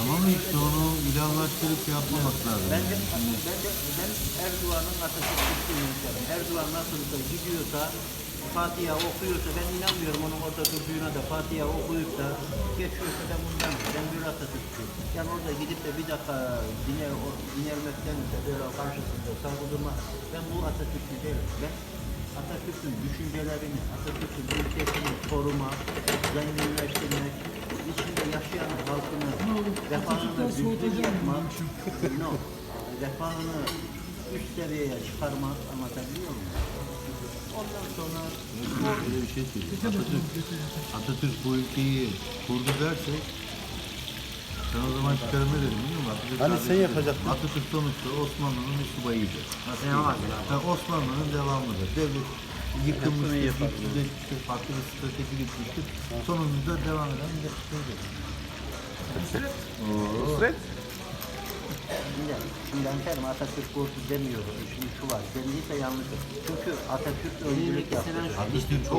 Tamam mı işte onu ilahlaştırıp yapmamak lazım. Ben de, ben de ben Erdoğan'ın Atatürk'ünü isterim. Erdoğan nasılsa gidiyorsa Fatiha okuyorsa ben inanmıyorum onun orada durduğuna da Fatiha okuyup da geçiyorsa ben bundan ben bir Atatürk'üm. Yani orada gidip de bir dakika dine, dinermekten de böyle karşısında saygı durma. Ben bu Atatürk'ü değilim. Ben Atatürk'ün düşüncelerini, Atatürk'ün ülkesini koruma, halkını, refahını düzgün yapmak, no, refahını üst seviyeye çıkarmak anlatabiliyor muyum? Ondan sonra Böyle bir şey söyleyeyim. Atatürk, Atatürk bu ülkeyi kurdu dersek sen o zaman çıkarım ne dedim biliyor musun? Atatürk Hani sen yapacaktın. Atatürk sonuçta Osmanlı'nın diyeyim? Yani Osmanlı'nın devamıdır. Devlet yıkılmıştır, işte farklı bir strateji gitmiştir. Sonunda devam eden bir şeydir. Nusret? Şimdi, şimdi ben terim Atatürk kurdu demiyorum. Şimdi şu var, kendiyse yanlış. Çünkü Atatürk öncülük yaptı. Atatürk